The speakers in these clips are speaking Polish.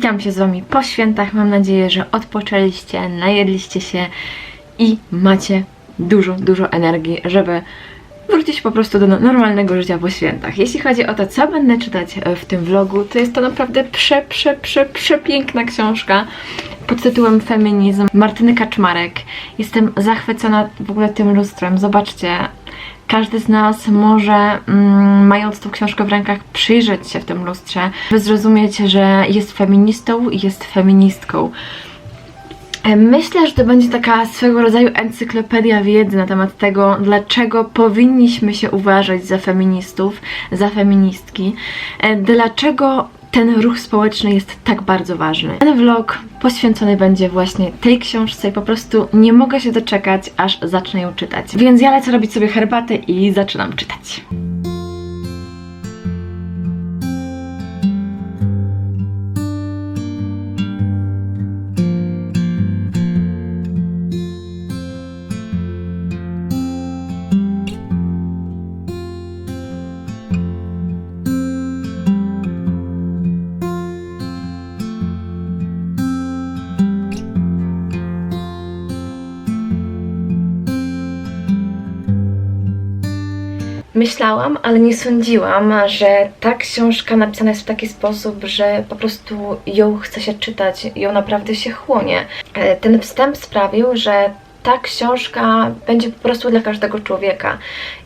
Witam się z Wami po świętach. Mam nadzieję, że odpoczęliście, najedliście się i macie dużo, dużo energii, żeby wrócić po prostu do no- normalnego życia po świętach. Jeśli chodzi o to, co będę czytać e, w tym vlogu, to jest to naprawdę prze, prze, prze, przepiękna książka pod tytułem Feminizm Martyny Kaczmarek. Jestem zachwycona w ogóle tym lustrem. Zobaczcie, każdy z nas może, mm, mając tą książkę w rękach, przyjrzeć się w tym lustrze, by zrozumieć, że jest feministą i jest feministką. E, Myślę, że to będzie taka swego rodzaju encyklopedia wiedzy na temat tego, dlaczego powinniśmy się uważać za feministów, za feministki, e, dlaczego ten ruch społeczny jest tak bardzo ważny. Ten vlog poświęcony będzie właśnie tej książce i po prostu nie mogę się doczekać, aż zacznę ją czytać. Więc ja lecę robić sobie herbatę i zaczynam czytać. Myślałam, ale nie sądziłam, że ta książka napisana jest w taki sposób, że po prostu ją chce się czytać, ją naprawdę się chłonie. E, Ten wstęp sprawił, że ta książka będzie po prostu dla każdego człowieka.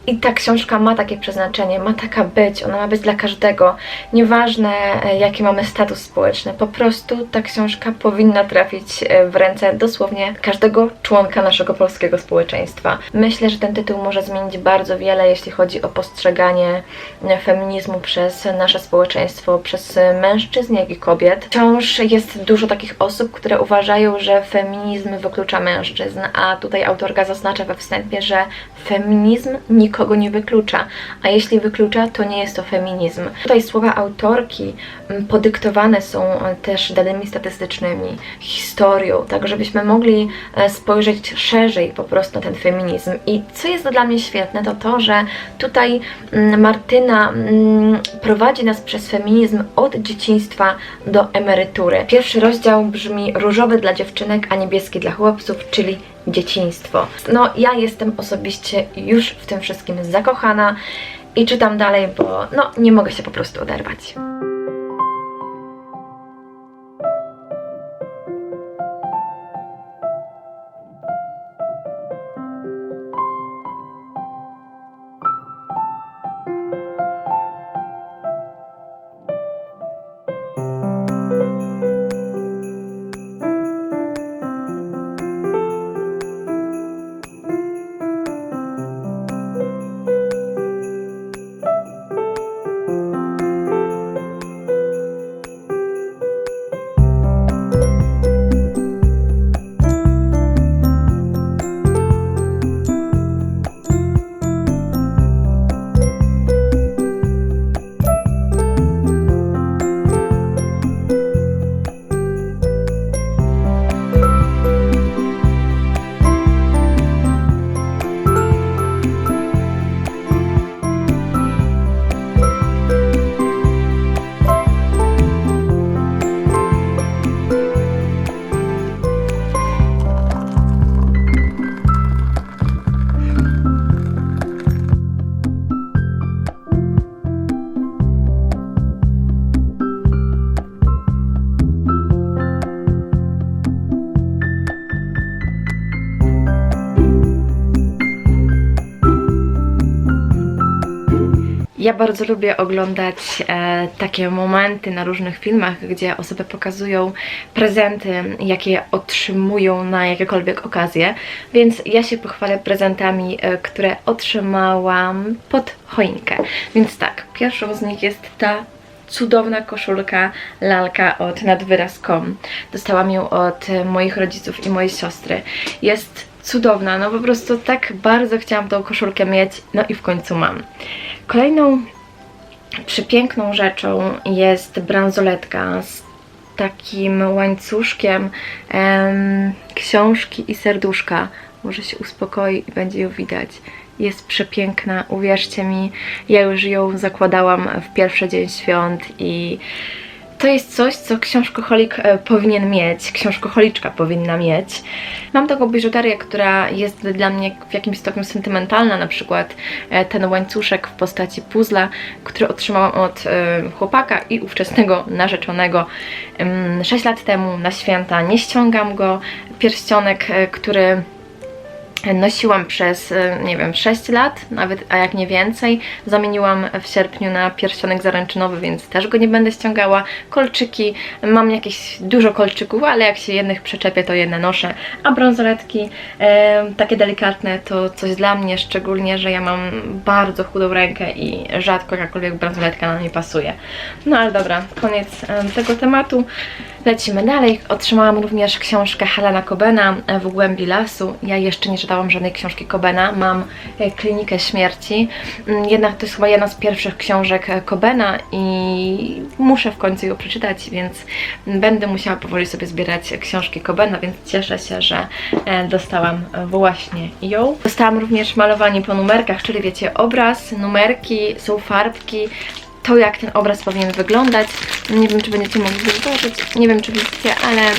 I ta książka ma takie przeznaczenie, ma taka być, ona ma być dla każdego. Nieważne e, jaki mamy status społeczny, po prostu ta książka powinna trafić e, w ręce dosłownie każdego członka naszego polskiego społeczeństwa. Myślę, że ten tytuł może zmienić bardzo wiele, jeśli chodzi o postrzeganie e, feminizmu przez nasze społeczeństwo, przez mężczyzn, jak i kobiet. Wciąż jest dużo takich osób, które uważają, że feminizm wyklucza mężczyzn, a tutaj autorka zaznacza we wstępie, że feminizm nikogo nie wyklucza, a jeśli wyklucza, to nie jest to feminizm. Tutaj słowa autorki mm, podyktowane są e, też danymi statystycznymi, historią, tak żebyśmy mogli e, spojrzeć szerzej po prostu na ten feminizm. I co jest dla mnie świetne, to to, że tutaj mm, Martyna mm, prowadzi nas przez feminizm od dzieciństwa do emerytury. Pierwszy rozdział brzmi różowy dla dziewczynek, a niebieski dla chłopców, czyli dzieciństwo. No, ja jestem osobiście już w tym wszystkim zakochana i czytam dalej, bo no, nie mogę się po prostu oderwać. Ja bardzo lubię oglądać e, takie momenty na różnych filmach, gdzie osoby pokazują prezenty, jakie otrzymują na jakiekolwiek okazje, więc ja się pochwalę prezentami, e, które otrzymałam pod choinkę. Więc tak, pierwszą z nich jest ta cudowna koszulka lalka od nadwyraz.com. Dostałam ją od e, moich rodziców i mojej siostry. Jest cudowna, no po prostu tak bardzo chciałam tą koszulkę mieć, no i w końcu mam. Kolejną przepiękną rzeczą jest bransoletka z takim łańcuszkiem em, książki i serduszka. Może się uspokoi i będzie ją widać. Jest przepiękna, uwierzcie mi, ja już ją zakładałam w pierwszy dzień świąt i to jest coś, co książkoholik e, powinien mieć, książkoholiczka powinna mieć. Mam taką biżuterię, która jest dla mnie w jakimś stopniu sentymentalna, na przykład e, ten łańcuszek w postaci puzla, który otrzymałam od e, chłopaka i ówczesnego narzeczonego 6 lat temu na święta. Nie ściągam go. Pierścionek, który nosiłam przez, e, nie wiem, 6 lat, nawet, a jak nie więcej. Zamieniłam w sierpniu na pierścionek zaręczynowy, więc też go nie będę ściągała. Kolczyki, mam jakieś dużo kolczyków, ale jak się jednych przyczepię, to jedne noszę. A brązoletki, e, takie delikatne, to coś dla mnie, szczególnie, że ja mam bardzo chudą rękę i rzadko jakakolwiek brązoletka na mnie pasuje. No ale dobra, koniec e, tego tematu. Lecimy dalej. Otrzymałam również książkę Helena Cobena e, w głębi lasu. Ja jeszcze nie czytałam żadnej książki Cobena. Mam e, Klinikę Śmierci. Mm, Jednak to jest chyba jedna z pierwszych książek e, Cobena i muszę w końcu ją przeczytać, więc będę musiała powoli sobie zbierać książki Cobena, więc cieszę się, że dostałam właśnie ją. Dostałam również malowanie po numerkach, czyli wiecie, obraz, numerki, są farbki, to, jak ten obraz powinien wyglądać. Nie wiem, czy będziecie mogli zobaczyć, nie wiem, czy widzicie, ale mm,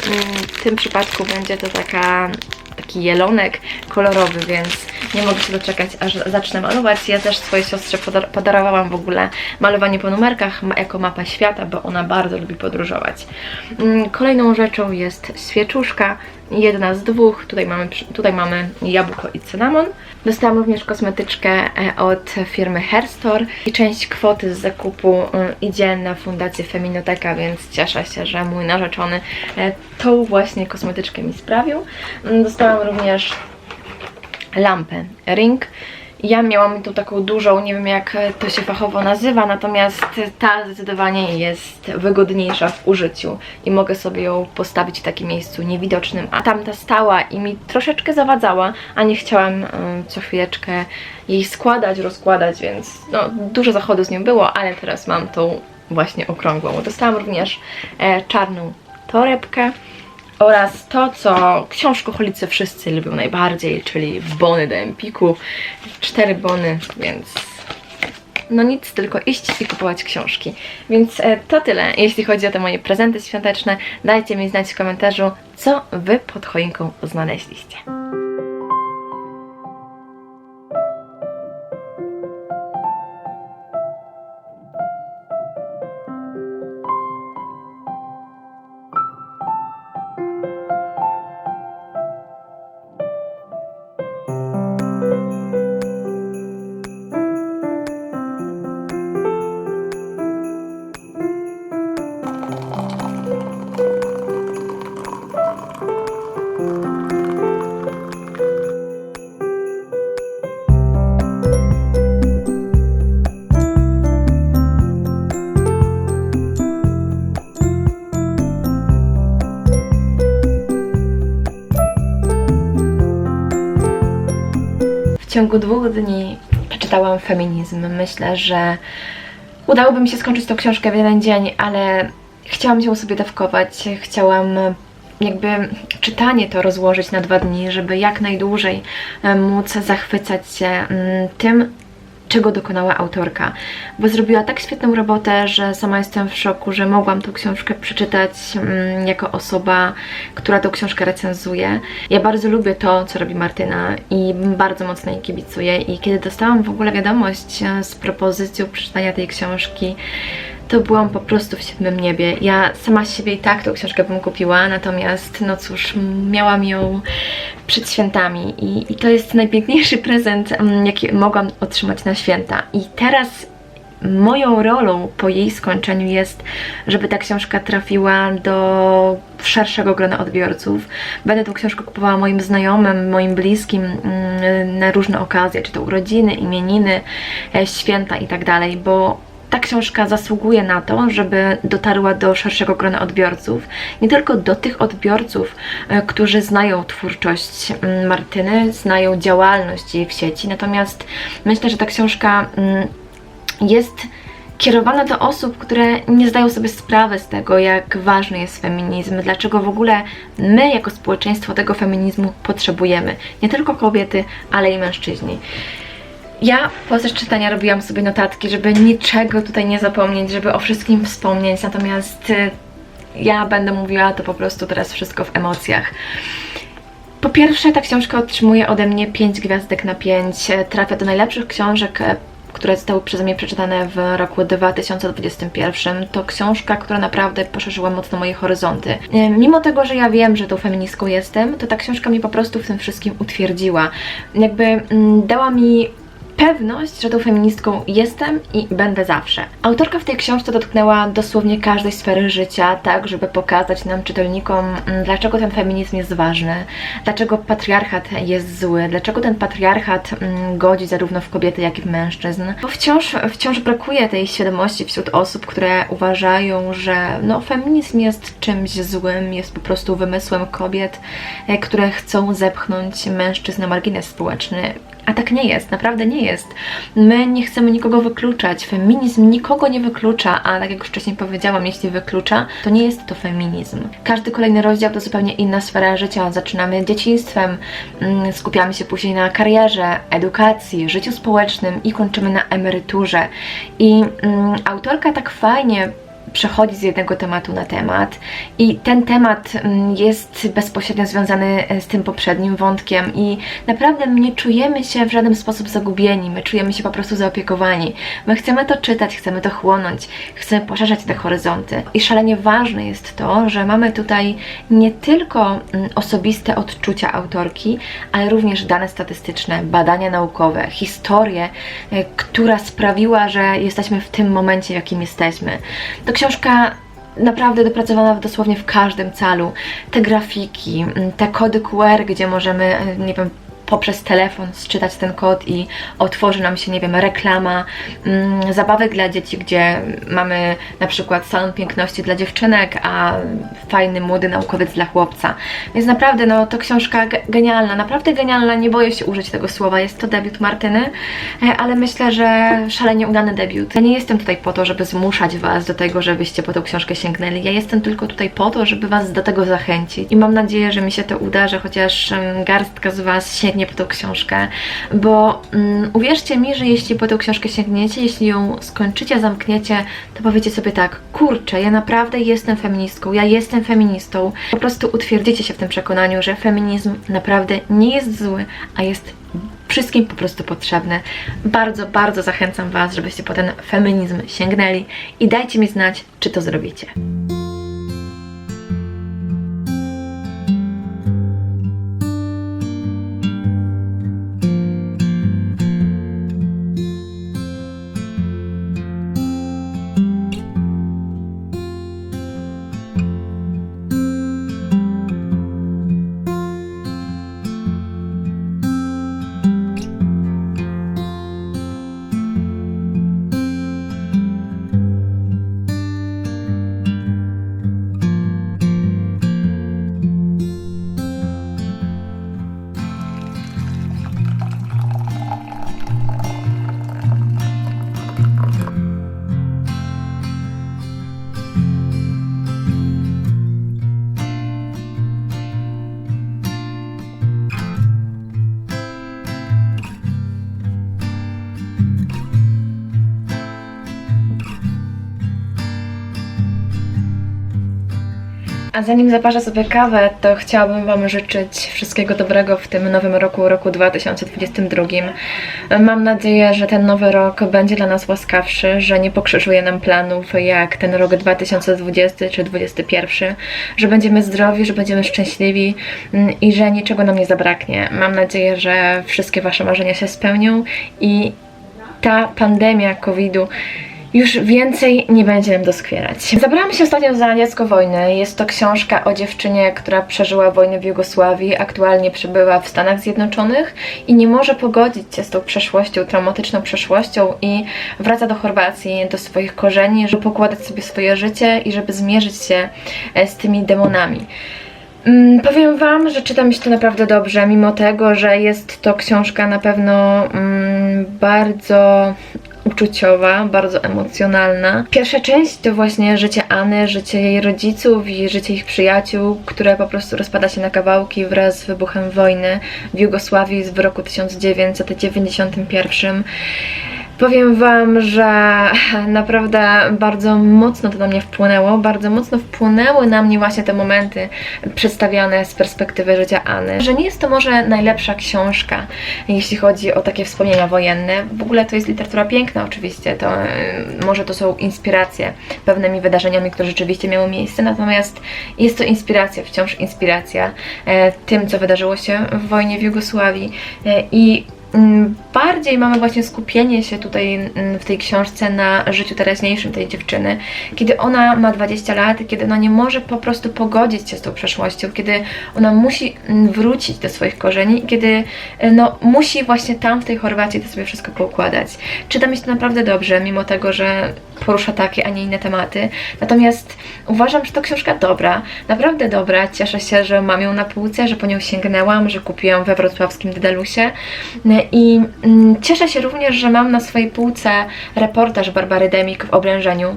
w tym przypadku będzie to taka, taki jelonek kolorowy, więc nie mogę się doczekać, aż zacznę malować. Ja też swojej siostrze podar- podarowałam w ogóle malowanie po numerkach jako mapa świata, bo ona bardzo lubi podróżować. Mm, Kolejną rzeczą jest świeczuszka, jedna z dwóch. Tutaj mamy, tutaj mamy jabłko i cynamon. Dostałam również kosmetyczkę e, od firmy Hairstore i część kwoty z zakupu mm, idzie na fundację Feminoteka, więc cieszę się, że mój narzeczony e, tą właśnie kosmetyczkę mi sprawił. Dostałam również lampę Ring. Ja miałam tu taką dużą, nie wiem jak to się fachowo nazywa, natomiast ta zdecydowanie jest wygodniejsza w użyciu i mogę sobie ją postawić w takim miejscu niewidocznym, a tamta stała i mi troszeczkę zawadzała, a nie chciałam co chwileczkę jej składać, rozkładać, więc no, dużo zachodu z nią było, ale teraz mam tą właśnie okrągłą. Dostałam również e, czarną torebkę oraz to, co książkoholicy wszyscy lubią najbardziej, czyli bony do Empiku. Cztery bony, więc no nic, tylko iść i kupować książki. Więc e, to tyle, jeśli chodzi o te moje prezenty świąteczne. Dajcie mi znać w komentarzu, co Wy pod choinką znaleźliście. Ciągu dwóch dni przeczytałam feminizm. Myślę, że udałoby mi się skończyć tą książkę w jeden dzień, ale chciałam ją sobie dawkować. Chciałam jakby czytanie to rozłożyć na dwa dni, żeby jak najdłużej e, móc zachwycać się mm, tym, czego dokonała autorka, bo zrobiła tak świetną robotę, że sama jestem w szoku, że mogłam tą książkę przeczytać mm, jako osoba, która tą książkę recenzuje. Ja bardzo lubię to, co robi Martyna i bardzo mocno jej kibicuję i kiedy dostałam w ogóle wiadomość e, z propozycją przeczytania tej książki, to byłam po prostu w siódmym niebie. Ja sama z siebie i tak tą książkę bym kupiła, natomiast no cóż, miałam ją przed świętami i, i to jest najpiękniejszy prezent, mm, jaki mogłam otrzymać na święta. I teraz moją rolą po jej skończeniu jest, żeby ta książka trafiła do szerszego grona odbiorców. Będę tą książkę kupowała moim znajomym, moim bliskim mm, na różne okazje, czy to urodziny, imieniny, e, święta i tak dalej, bo ta książka zasługuje na to, żeby dotarła do szerszego grona odbiorców. Nie tylko do tych odbiorców, e, którzy znają twórczość mm, Martyny, znają działalność jej w sieci, natomiast myślę, że ta książka mm, jest kierowana do osób, które nie zdają sobie sprawy z tego, jak ważny jest feminizm, dlaczego w ogóle my jako społeczeństwo tego feminizmu potrzebujemy. Nie tylko kobiety, ale i mężczyźni. Ja podczas czytania robiłam sobie notatki, żeby niczego tutaj nie zapomnieć, żeby o wszystkim wspomnieć, natomiast y, ja będę mówiła to po prostu teraz wszystko w emocjach. Po pierwsze, ta książka otrzymuje ode mnie 5 gwiazdek na 5. Trafia do najlepszych książek, e, które zostały przeze mnie przeczytane w roku 2021. To książka, która naprawdę poszerzyła mocno moje horyzonty. E, Mimo tego, że ja wiem, że tą feministką jestem, to ta książka mnie po prostu w tym wszystkim utwierdziła. Jakby mm, dała mi pewność, że tą feministką jestem i będę zawsze. Autorka w tej książce dotknęła dosłownie każdej sfery życia, tak, żeby pokazać nam, czytelnikom, mm, dlaczego ten feminizm jest ważny, dlaczego patriarchat jest zły, dlaczego ten patriarchat mm, godzi zarówno w kobiety, jak i w mężczyzn. Bo wciąż, wciąż brakuje tej świadomości wśród osób, które uważają, że no, feminizm jest czymś złym, jest po prostu wymysłem kobiet, e, które chcą zepchnąć mężczyzn na margines społeczny. A tak nie jest, naprawdę nie jest. My nie chcemy nikogo wykluczać. Feminizm nikogo nie wyklucza, a tak jak już wcześniej powiedziałam, jeśli wyklucza, to nie jest to feminizm. Każdy kolejny rozdział to zupełnie inna sfera życia. Zaczynamy dzieciństwem, mm, skupiamy się później na karierze, edukacji, życiu społecznym i kończymy na emeryturze. I mm, autorka tak fajnie przechodzi z jednego tematu na temat i ten temat mm, jest bezpośrednio związany e, z tym poprzednim wątkiem i naprawdę nie czujemy się w żaden sposób zagubieni, my czujemy się po prostu zaopiekowani. My chcemy to czytać, chcemy to chłonąć, chcemy poszerzać te horyzonty i szalenie ważne jest to, że mamy tutaj nie tylko mm, osobiste odczucia autorki, ale również dane statystyczne, badania naukowe, historię, e, która sprawiła, że jesteśmy w tym momencie, w jakim jesteśmy. To książka naprawdę dopracowana dosłownie w każdym calu. Te grafiki, mm, te kody QR, gdzie możemy, e, nie wiem, poprzez telefon sczytać ten kod i otworzy nam się, nie wiem, reklama, mm, zabawek dla dzieci, gdzie mamy na przykład salon piękności dla dziewczynek, a fajny, młody naukowiec dla chłopca. Więc naprawdę, no, to książka ge- genialna, naprawdę genialna, nie boję się użyć tego słowa. Jest to debiut Martyny, e, ale myślę, że szalenie udany debiut. Ja nie jestem tutaj po to, żeby zmuszać Was do tego, żebyście po tą książkę sięgnęli. Ja jestem tylko tutaj po to, żeby Was do tego zachęcić. I mam nadzieję, że mi się to uda, że chociaż garstka z Was sięgnie po tą książkę, bo mm, uwierzcie mi, że jeśli po tą książkę sięgniecie, jeśli ją skończycie, zamkniecie, to powiecie sobie tak, kurczę, ja naprawdę jestem feministką, ja jestem feministą. Po prostu utwierdzicie się w tym przekonaniu, że feminizm naprawdę nie jest zły, a jest wszystkim po prostu potrzebny. Bardzo, bardzo zachęcam Was, żebyście po ten feminizm sięgnęli i dajcie mi znać, czy to zrobicie. A zanim zaparzę sobie kawę, to chciałabym Wam życzyć wszystkiego dobrego w tym nowym roku, roku 2022. Mam nadzieję, że ten nowy rok będzie dla nas łaskawszy, że nie pokrzyżuje nam planów jak ten rok 2020 czy 2021, że będziemy zdrowi, że będziemy szczęśliwi mm, i że niczego nam nie zabraknie. Mam nadzieję, że wszystkie Wasze marzenia się spełnią i ta pandemia COVID-u już więcej nie będzie nam doskwierać. Zabrałam się ostatnio za Dziecko Wojny. Jest to książka o dziewczynie, która przeżyła wojnę w Jugosławii, aktualnie przebywa w Stanach Zjednoczonych i nie może pogodzić się z tą przeszłością, traumatyczną przeszłością i wraca do Chorwacji, do swoich korzeni, żeby pokładać sobie swoje życie i żeby zmierzyć się e, z tymi demonami. Mm, Powiem Wam, że czyta mi się to naprawdę dobrze, mimo tego, że jest to książka na pewno mm, bardzo uczuciowa, bardzo emocjonalna. Pierwsza część to właśnie życie Anny, życie jej rodziców i życie ich przyjaciół, które po prostu rozpada się na kawałki wraz z wybuchem wojny w Jugosławii w roku 1991. Powiem Wam, że naprawdę bardzo mocno to na mnie wpłynęło. Bardzo mocno wpłynęły na mnie właśnie te momenty przedstawiane z perspektywy życia Anny. Że nie jest to może najlepsza książka, jeśli chodzi o takie wspomnienia wojenne. W ogóle to jest literatura piękna, oczywiście. To y, może to są inspiracje pewnymi wydarzeniami, które rzeczywiście miały miejsce. Natomiast jest to inspiracja, wciąż inspiracja e, tym, co wydarzyło się w wojnie w Jugosławii. E, I bardziej mamy właśnie skupienie się tutaj mm, w tej książce na życiu teraźniejszym tej dziewczyny, kiedy ona ma 20 lat, kiedy ona nie może po prostu pogodzić się z tą przeszłością, kiedy ona musi mm, wrócić do swoich korzeni kiedy e, no, musi właśnie tam w tej Chorwacji to sobie wszystko poukładać. Czyta mi się to naprawdę dobrze, mimo tego, że porusza takie, a nie inne tematy. Natomiast uważam, że to książka dobra, naprawdę dobra. Cieszę się, że mam ją na półce, że po nią sięgnęłam, że kupiłam we wrocławskim Dedalusie. I mm, cieszę się również, że mam na swojej półce reportaż Barbary Demik w oblężeniu.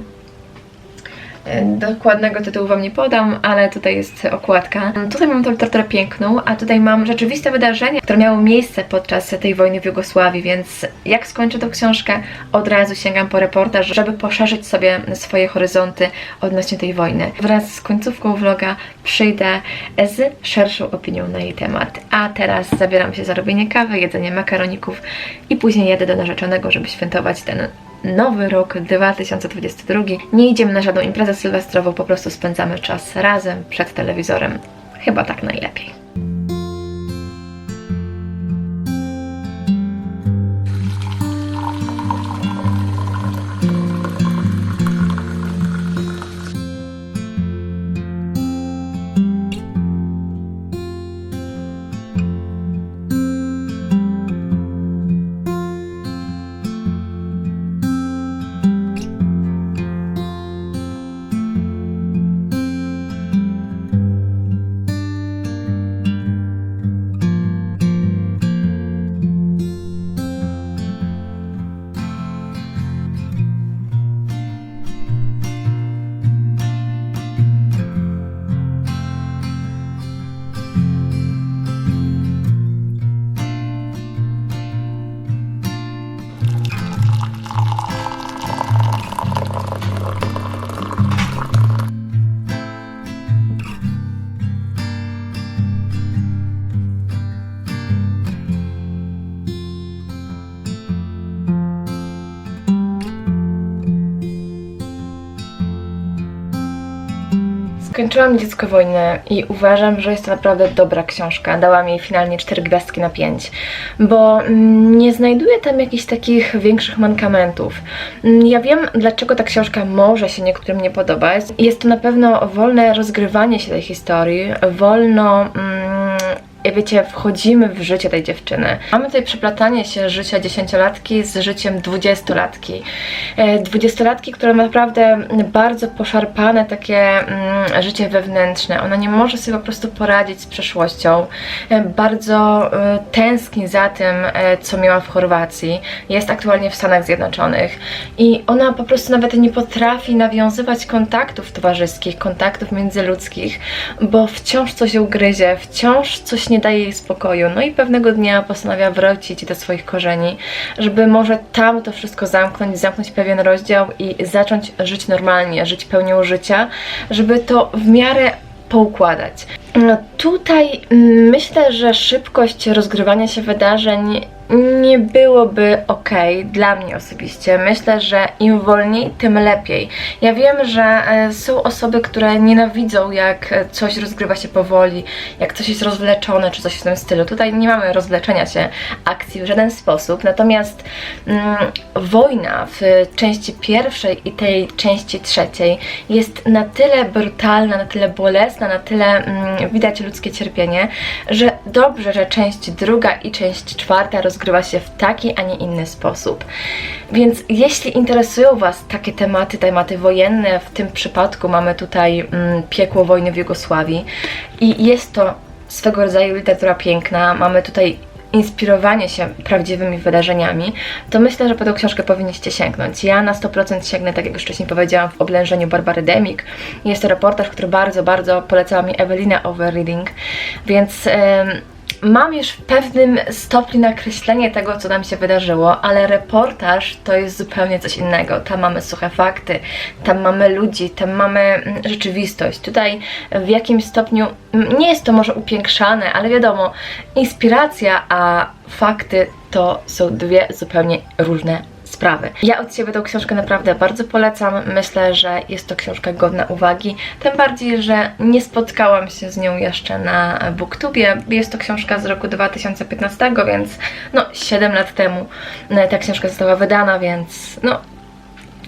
E, Dokładnego tytułu Wam nie podam, ale tutaj jest okładka. Tutaj mam tą literaturę piękną, a tutaj mam rzeczywiste wydarzenia, które miały miejsce podczas tej wojny w Jugosławii, więc jak skończę tą książkę, od razu sięgam po reportaż, żeby poszerzyć sobie swoje horyzonty odnośnie tej wojny. Wraz z końcówką vloga przyjdę z szerszą opinią na jej temat. A teraz zabieram się za robienie kawy, jedzenie makaroników i później jadę do narzeczonego, żeby świętować ten nowy rok 2022. Nie idziemy na żadną imprezę sylwestrową, po prostu spędzamy czas razem przed telewizorem. Chyba tak najlepiej. Skończyłam Dziecko Wojny i uważam, że jest to naprawdę dobra książka. Dałam jej finalnie 4 gwiazdki na 5, bo mm, nie znajduję tam jakichś takich większych mankamentów. Mm, Ja wiem, dlaczego ta książka może się niektórym nie podobać. Jest to na pewno wolne rozgrywanie się tej historii, wolno... Mm, wiecie, wchodzimy w życie tej dziewczyny. Mamy tutaj przeplatanie się życia dziesięciolatki z życiem dwudziestolatki. E, Dwudziestolatki, która ma naprawdę bardzo poszarpane takie mm, życie wewnętrzne. Ona nie może sobie po prostu poradzić z przeszłością. E, Bardzo e, tęskni za tym, e, co miała w Chorwacji. Jest aktualnie w Stanach Zjednoczonych. I ona po prostu nawet nie potrafi nawiązywać kontaktów towarzyskich, kontaktów międzyludzkich, bo wciąż coś ją gryzie, wciąż coś nie daje jej spokoju. No i pewnego dnia postanawia wrócić do swoich korzeni, żeby może tam to wszystko zamknąć, zamknąć pewien rozdział i zacząć żyć normalnie, żyć pełnią życia, żeby to w miarę poukładać. No tutaj myślę, że szybkość rozgrywania się wydarzeń nie byłoby ok dla mnie osobiście. Myślę, że im wolniej, tym lepiej. Ja wiem, że e, są osoby, które nienawidzą, jak e, coś rozgrywa się powoli, jak coś jest rozwleczone, czy coś w tym stylu. Tutaj nie mamy rozwleczenia się akcji w żaden sposób. Natomiast mm, wojna w części pierwszej i tej części trzeciej jest na tyle brutalna, na tyle bolesna, na tyle mm, widać ludzkie cierpienie, że dobrze, że część druga i część czwarta rozgrywa się w taki, a nie inny sposób. Więc jeśli interesują Was takie tematy, tematy wojenne, w tym przypadku mamy tutaj mm, piekło wojny w Jugosławii i jest to swego rodzaju literatura piękna, mamy tutaj inspirowanie się prawdziwymi wydarzeniami, to myślę, że po tą książkę powinniście sięgnąć. Ja na 100% sięgnę, tak jak już wcześniej powiedziałam, w oblężeniu Barbary Demik. Jest to reportaż, który bardzo, bardzo polecała mi Ewelina Overreading, więc... em, Mam już w pewnym stopniu nakreślenie tego, co nam się wydarzyło, ale reportaż to jest zupełnie coś innego. Tam mamy suche fakty, tam mamy ludzi, tam mamy mm, rzeczywistość. Tutaj w jakimś stopniu nie jest to może upiększane, ale wiadomo, inspiracja, a fakty to są dwie zupełnie różne sprawy. Ja od siebie tą książkę naprawdę bardzo polecam. Myślę, że jest to książka godna uwagi. Tym bardziej, że nie spotkałam się z nią jeszcze na Booktubie. Jest to książka z roku 2015, więc no 7 lat temu e, ta książka została wydana, więc no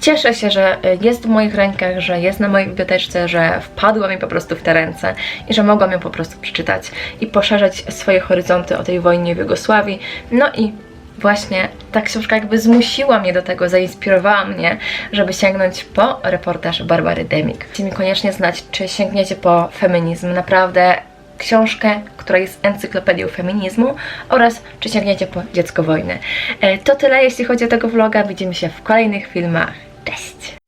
Cieszę się, że jest w moich rękach, że jest na mojej biblioteczce, że wpadła mi po prostu w te ręce i że mogłam ją po prostu przeczytać i poszerzać swoje horyzonty o tej wojnie w Jugosławii. No i właśnie ta książka jakby zmusiła mnie do tego, zainspirowała mnie, żeby sięgnąć po reportaż Barbary Demik. Chcecie mi koniecznie znać, czy sięgniecie po feminizm. Naprawdę książkę, która jest encyklopedią feminizmu oraz czy sięgniecie po dziecko wojny. E, To tyle, jeśli chodzi o tego vloga. Widzimy się w kolejnych filmach. Cześć!